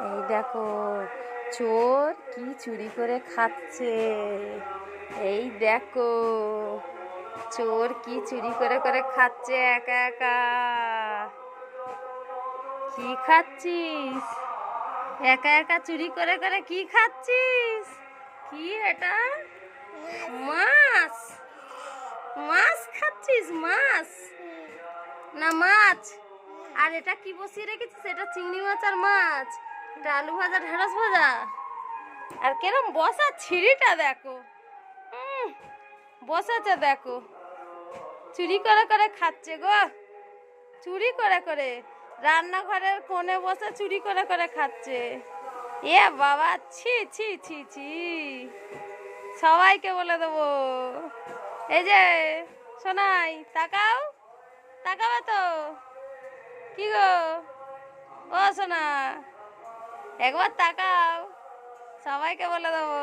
এই দেখো, চোর কি চুরি করে খাচ্ছে। এই দেখো, চোর কি চুরি করে করে খাচ্ছে একা একা। কি খাচ্ছিস? একা একা চুরি করে করে কি খাচ্ছিস? কি এটা? মাছ। মাছ খাচ্ছিস, মাছ? না, মাছ। আর এটা কি বসিয়ে রেখেছিস? এটা চিংড়ি মাছ আর মাছ। এটা আলু ভাজা, ঢেঁড়স ভাজা। আর কেরম বসা ছিঁড়িটা দেখো। বসেছে দেখো। চুরি করে করে খাচ্ছে গো। চুরি করে করে। রান্নাঘরের কোণে বসে চুরি করে করে খাচ্ছে। এ বাবা, ছি ছি ছি ছি। সবাইকে বলে দেবো। এই যে, সোনাই, তাকাও। তাকাবে তো? কি গো? ও সোনা। একবার তাকাও। সবাইকে বলে দেবো।